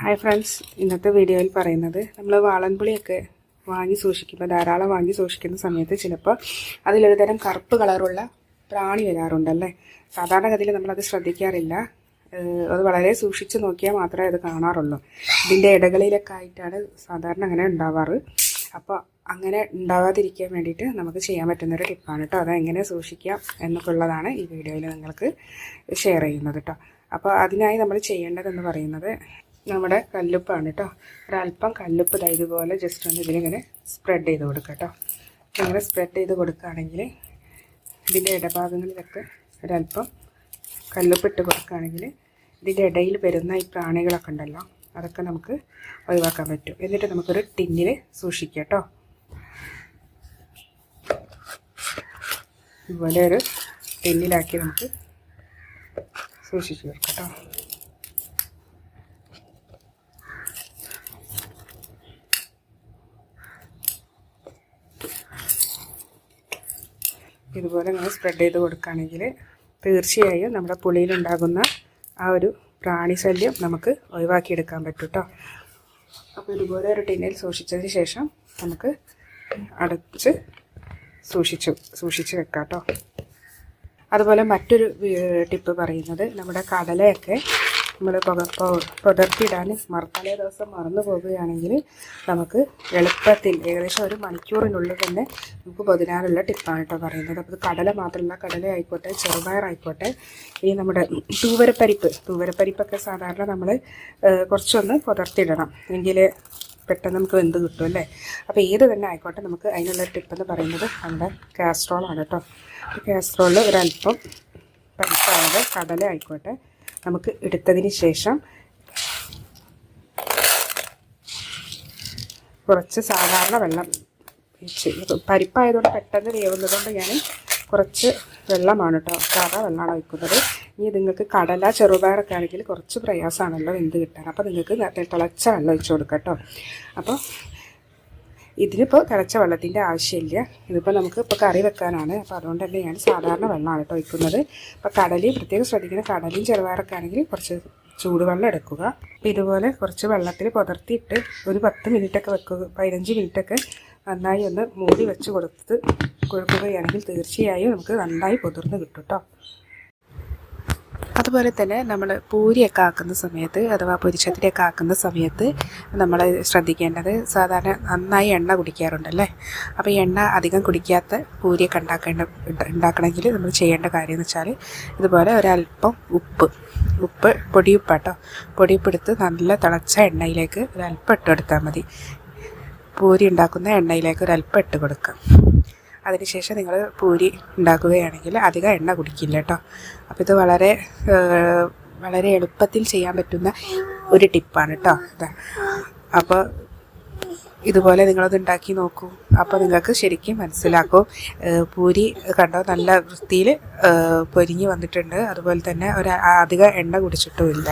Hi friends ഇന്നത്തെ വീഡിയോയിൽ പറയുന്നത് നമ്മൾ വാളൻപുളിയൊക്കെ വാങ്ങി സൂക്ഷിക്കുമ്പോൾ ധാരാളം വാങ്ങി സൂക്ഷിക്കുന്ന സമയത്ത് ചിലപ്പോൾ അതിലൊരു തരം കറുപ്പ് കളറുള്ള പ്രാണി വരാറുണ്ടല്ലേ? സാധാരണഗതിയിൽ നമ്മളത് ശ്രദ്ധിക്കാറില്ല. അത് വളരെ സൂക്ഷിച്ച് നോക്കിയാൽ മാത്രമേ അത് കാണാറുള്ളൂ. ഇതിന്റെ ഇടകളിലൊക്കെ ആയിട്ടാണ് സാധാരണ അങ്ങനെ ഉണ്ടാവാറ്. അപ്പോൾ അങ്ങനെ ഉണ്ടാവാതിരിക്കാൻ വേണ്ടിയിട്ട് നമുക്ക് ചെയ്യാൻ പറ്റുന്നൊരു ടിപ്പാണ് കേട്ടോ അത് എങ്ങനെ സൂക്ഷിക്കാം എന്നൊക്കെ ഉള്ളതാണ് ഈ വീഡിയോയിൽ നിങ്ങൾക്ക് ഷെയർ ചെയ്യുന്നത് കേട്ടോ അപ്പോൾ അതിനായി നമ്മൾ ചെയ്യേണ്ടതെന്ന് പറയുന്നത് നമ്മുടെ കല്ലുപ്പാണ് കേട്ടോ. ഒരല്പം കല്ലുപ്പ് ദാ ഇതുപോലെ ജസ്റ്റ് ഒന്ന് ഇതിലിങ്ങനെ സ്പ്രെഡ് ചെയ്ത് കൊടുക്കുക കേട്ടോ. ഇങ്ങനെ സ്പ്രെഡ് ചെയ്ത് കൊടുക്കുകയാണെങ്കിൽ ഇതിന്റെ ഇടഭാഗങ്ങളിലൊക്കെ ഒരല്പം കല്ലുപ്പ് ഇട്ട് കൊടുക്കുകയാണെങ്കിൽ ഇതിന്റെ ഇടയിൽ വരുന്ന ഈ പ്രാണികളൊക്കെ ഉണ്ടല്ലോ അതൊക്കെ നമുക്ക് ഒഴിവാക്കാൻ പറ്റും. എന്നിട്ട് നമുക്കൊരു ടിന്നിൽ സൂക്ഷിക്കാം കേട്ടോ. ഇതുപോലെ ഒരു ടിന്നിലാക്കി നമുക്ക് സൂക്ഷിച്ച് വെക്കാം കേട്ടോ. ഇതുപോലെ നമ്മൾ സ്പ്രെഡ് ചെയ്ത് കൊടുക്കുകയാണെങ്കിൽ തീർച്ചയായും നമ്മുടെ പുളിയിലുണ്ടാകുന്ന ആ ഒരു പ്രാണി ശല്യം നമുക്ക് ഒഴിവാക്കിയെടുക്കാൻ പറ്റും കേട്ടോ അപ്പോൾ ഇതുപോലെ ഒരു ടിന്നിൽ സൂക്ഷിച്ചതിന് ശേഷം നമുക്ക് അടച്ച് സൂക്ഷിച്ചു സൂക്ഷിച്ച് വെക്കാം കേട്ടോ അതുപോലെ മറ്റൊരു ടിപ്പ് പറയുന്നത് നമ്മുടെ കടലയൊക്കെ നമ്മൾ പുതർത്തിയിടാൻ മറ ദിവസം മറന്നു പോകുകയാണെങ്കിൽ നമുക്ക് എളുപ്പത്തിൽ ഏകദേശം ഒരു മണിക്കൂറിനുള്ളിൽ തന്നെ നമുക്ക് പൊതിനാനുള്ള ടിപ്പാണ് കേട്ടോ പറയുന്നത്. അപ്പോൾ കടല മാത്രമല്ല കടല ആയിക്കോട്ടെ ചെറുപയർ ആയിക്കോട്ടെ ഈ നമ്മുടെ തൂവരപ്പരിപ്പ്. തൂവരപ്പരിപ്പൊക്കെ സാധാരണ നമ്മൾ കുറച്ചൊന്ന് പുതർത്തിയിടണം എങ്കിൽ പെട്ടെന്ന് നമുക്ക് വെന്ത് കിട്ടും അല്ലേ? അപ്പോൾ ഏത് തന്നെ ആയിക്കോട്ടെ നമുക്ക് അതിനുള്ള ടിപ്പ് എന്ന് പറയുന്നത് നമ്മുടെ കാസ്ട്രോളാണ് കേട്ടോ. കാസ്ട്രോളിൽ ഒരല്പം പരിപ്പായത് കടല ആയിക്കോട്ടെ നമുക്ക് എടുത്തതിന് ശേഷം കുറച്ച് സാധാരണ വെള്ളം പരിപ്പായതുകൊണ്ട് പെട്ടെന്ന് വേവുന്നതുകൊണ്ട് ഞാൻ കുറച്ച് വെള്ളമാണ് കേട്ടോ. സാധാ വെള്ളമാണ് ഒഴിക്കുന്നത്. ഇനി നിങ്ങൾക്ക് കടല ചെറുപയറൊക്കെ ആണെങ്കിൽ കുറച്ച് പ്രയാസമാണല്ലോ എന്ത് കിട്ടാൻ. അപ്പോൾ നിങ്ങൾക്ക് തിളച്ച വെള്ളം ഒഴിച്ച് കൊടുക്കാം കേട്ടോ. അപ്പോൾ ഇതിനിപ്പോൾ തിളച്ച വെള്ളത്തിന്റെ ആവശ്യമില്ല. ഇതിപ്പോൾ നമുക്ക് ഇപ്പോൾ കറി വെക്കാനാണ്. അപ്പോൾ അതുകൊണ്ട് തന്നെ ഞാൻ സാധാരണ വെള്ളമാണ് കേട്ടോ വയ്ക്കുന്നത് അപ്പോൾ കടലയും പ്രത്യേകം ശ്രദ്ധിക്കുന്ന കടലയും ചെറുപയറൊക്കെ ആണെങ്കിൽ കുറച്ച് ചൂടുവെള്ളം എടുക്കുക. അപ്പോൾ ഇതുപോലെ കുറച്ച് വെള്ളത്തിൽ പുതർത്തിയിട്ട് ഒരു പത്ത് മിനിറ്റൊക്കെ വെക്കുക. പതിനഞ്ച് മിനിറ്റൊക്കെ നന്നായി ഒന്ന് മൂടി വെച്ച് കൊടുത്ത് കൊടുക്കുകയാണെങ്കിൽ തീർച്ചയായും നമുക്ക് നന്നായി പുതിർന്ന് കിട്ടും കേട്ടോ. അതുപോലെ തന്നെ നമ്മൾ പൂരിയൊക്കെ ആക്കുന്ന സമയത്ത് അഥവാ പൊരിച്ചത്തിരിയൊക്കെ ആക്കുന്ന സമയത്ത് നമ്മൾ ശ്രദ്ധിക്കേണ്ടത് സാധാരണ നന്നായി എണ്ണ കുടിക്കാറുണ്ടല്ലേ? അപ്പോൾ എണ്ണ അധികം കുടിക്കാത്ത പൂരിയൊക്കെ ഉണ്ടാക്കേണ്ട ഉണ്ടാക്കണമെങ്കിൽ നമ്മൾ ചെയ്യേണ്ട കാര്യം എന്ന് വെച്ചാൽ ഇതുപോലെ ഒരല്പം ഉപ്പ്. ഉപ്പ് പൊടിയുപ്പാട്ടോ പൊടിയുപ്പ് എടുത്ത് നല്ല തിളച്ച എണ്ണയിലേക്ക് ഒരല്പം ഇട്ട് കൊടുത്താൽ മതി. പൂരി ഉണ്ടാക്കുന്ന എണ്ണയിലേക്ക് ഒരല്പം ഇട്ട് കൊടുക്കാം. അതിനുശേഷം നിങ്ങൾ പൂരി ഉണ്ടാക്കുകയാണെങ്കിൽ അധികം എണ്ണ കുടിക്കില്ല കേട്ടോ. അപ്പോൾ ഇത് വളരെ വളരെ എളുപ്പത്തിൽ ചെയ്യാൻ പറ്റുന്ന ഒരു ടിപ്പാണ് കേട്ടോ അപ്പോൾ ഇതുപോലെ നിങ്ങളത് ഉണ്ടാക്കി നോക്കൂ. അപ്പോൾ നിങ്ങൾക്ക് ശരിക്കും മനസ്സിലാക്കും. പൂരി കണ്ടോ നല്ല വൃത്തിയിൽ പൊരിഞ്ഞ് വന്നിട്ടുണ്ട്. അതുപോലെ തന്നെ ഒരു അധികം എണ്ണ കുടിച്ചിട്ടുമില്ല.